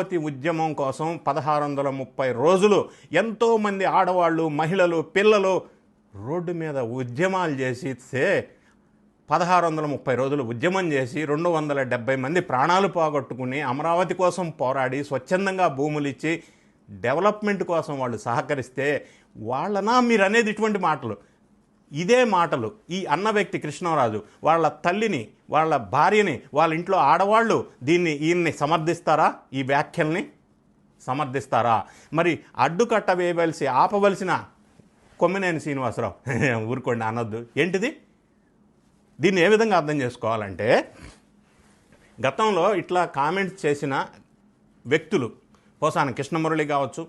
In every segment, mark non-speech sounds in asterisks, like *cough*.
అమరావతి ఉద్యమం కోసం పదహారు వందల ముప్పై రోజులు ఎంతోమంది ఆడవాళ్ళు మహిళలు పిల్లలు రోడ్డు మీద ఉద్యమాలు చేసి పదహారు వందల ముప్పై రోజులు ఉద్యమం చేసి రెండు వందల డెబ్బై మంది ప్రాణాలు పోగొట్టుకుని అమరావతి కోసం పోరాడి స్వచ్ఛందంగా భూములు ఇచ్చి డెవలప్మెంట్ కోసం వాళ్ళు సహకరిస్తే వాళ్ళనా మీరు అనేది ఇటువంటి మాటలు. ఇదే మాటలు ఈ అన్న వ్యక్తి కృష్ణరాజు వాళ్ళ తల్లిని వాళ్ళ భార్యని వాళ్ళ ఇంట్లో ఆడవాళ్ళు దీన్ని ఈయన్ని సమర్థిస్తారా? ఈ వ్యాఖ్యల్ని సమర్థిస్తారా? మరి అడ్డుకట్ట వేయవలసి ఆపవలసిన కొమ్మినేని శ్రీనివాసరావు *laughs* ఊరుకోండి అనొద్దు. ఏంటిది? దీన్ని ఏ విధంగా అర్థం చేసుకోవాలంటే గతంలో ఇట్లా కామెంట్స్ చేసిన వ్యక్తులు పోసాన కృష్ణమురళి కావచ్చు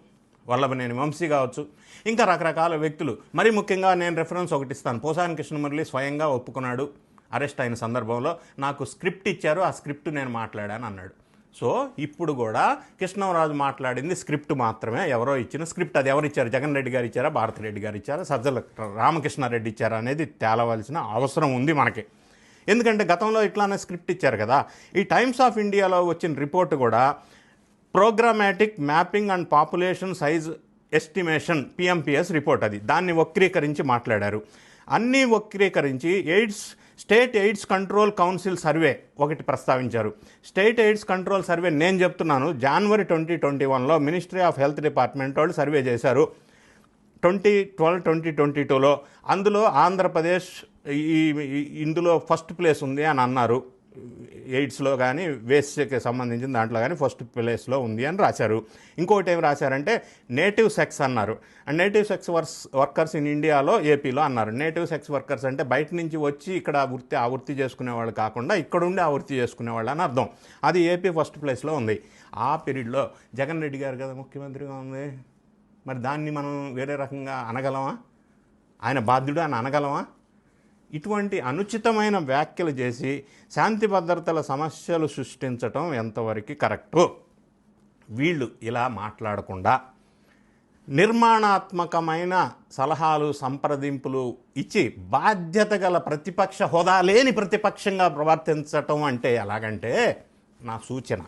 వల్లభనేని వంశీ కావచ్చు. ఇంకా రకరకాల వ్యక్తులు. మరి ముఖ్యంగా నేను రెఫరెన్స్ ఒకటి ఇస్తాను. పోసాని కృష్ణమురళి స్వయంగా ఒప్పుకున్నాడు. అరెస్ట్ అయిన సందర్భంలో నాకు స్క్రిప్ట్ ఇచ్చారు. ఆ స్క్రిప్ట్ నేను మాట్లాడాను అన్నాడు. సో ఇప్పుడు కూడా కృష్ణరాజు మాట్లాడింది స్క్రిప్ట్ మాత్రమే. ఎవరో ఇచ్చిన స్క్రిప్ట్ అది ఎవరు ఇచ్చారు? జగన్ రెడ్డి గారు ఇచ్చారా? భారతిరెడ్డి గారు ఇచ్చారా? సజ్జల రామకృష్ణారెడ్డి ఇచ్చారా? అనేది తేలవలసిన అవసరం ఉంది మనకి. ఎందుకంటే గతంలో ఇట్లానే స్క్రిప్ట్ ఇచ్చారు కదా. ఈ టైమ్స్ ఆఫ్ ఇండియాలో వచ్చిన రిపోర్ట్ కూడా programmatic mapping and population size estimation PMPS report అది. దాన్ని వక్రీకరించి మాట్లాడారు. అన్నీ వక్రీకరించి AIDS state AIDS control council survey ఒకటి ప్రస్తావించారు. స్టేట్ ఎయిడ్స్ కంట్రోల్ సర్వే నేను చెప్తున్నాను. జనవరి ట్వంటీ ట్వంటీ వన్లో మినిస్ట్రీ ఆఫ్ హెల్త్ డిపార్ట్మెంట్ వాళ్ళు సర్వే చేశారు. ట్వంటీ ట్వెల్వ్ ట్వంటీ ట్వంటీ టూలో అందులో ఆంధ్రప్రదేశ్ ఈ ఇందులో ఫస్ట్ ప్లేస్ ఉంది అని అన్నారు. ఎయిడ్స్లో కానీ వేస్ట్కి సంబంధించిన దాంట్లో కానీ ఫస్ట్ ప్లేస్లో ఉంది అని రాశారు. ఇంకోటి ఏం రాశారంటే నేటివ్ సెక్స్ అన్నారు. And native sex wor workers in ఇండియాలో ఏపీలో అన్నారు. నేటివ్ సెక్స్ వర్కర్స్ అంటే బయట నుంచి వచ్చి ఇక్కడ ఆ వృత్తి ఆ వృత్తి చేసుకునే వాళ్ళు కాకుండా ఇక్కడ ఉండి ఆ వృత్తి చేసుకునే వాళ్ళు అని అర్థం. అది ఏపీ ఫస్ట్ ప్లేస్లో ఉంది. ఆ పీరియడ్లో జగన్ రెడ్డి గారు కదా ముఖ్యమంత్రిగా ఉంది. మరి దాన్ని మనం వేరే రకంగా అనగలమా? ఆయన బాధ్యుడు అని అనగలమా? ఇటువంటి అనుచితమైన వ్యాఖ్యలు చేసి శాంతి భద్రతల సమస్యలు సృష్టించటం ఎంతవరకు కరెక్టు? వీళ్ళు ఇలా మాట్లాడకుండా నిర్మాణాత్మకమైన సలహాలు సంప్రదింపులు ఇచ్చి బాధ్యత గల ప్రతిపక్ష హోదా లేని ప్రతిపక్షంగా ప్రవర్తించటం అంటే ఎలాగంటే నా సూచన.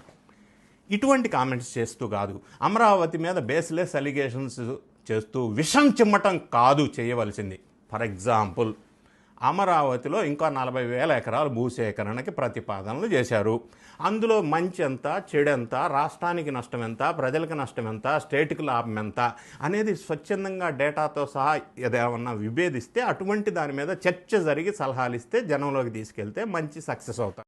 ఇటువంటి కామెంట్స్ చేస్తూ కాదు. అమరావతి మీద బేస్లెస్ అలిగేషన్స్ చేస్తూ విషం చిమ్మటం కాదు చేయవలసింది. ఫర్ ఎగ్జాంపుల్ అమరావతిలో ఇంకా నలభై వేల ఎకరాలు భూసేకరణకి ప్రతిపాదనలు చేశారు. అందులో మంచి ఎంత చెడెంత రాష్ట్రానికి నష్టం ఎంత ప్రజలకు నష్టం ఎంత స్టేట్కి లాభం ఎంత అనేది స్వచ్ఛందంగా డేటాతో సహా ఏదేమన్నా విభేదిస్తే అటువంటి దాని మీద చర్చ జరిగి సలహాలు ఇస్తే జనంలోకి తీసుకెళ్తే మంచి సక్సెస్ అవుతారు.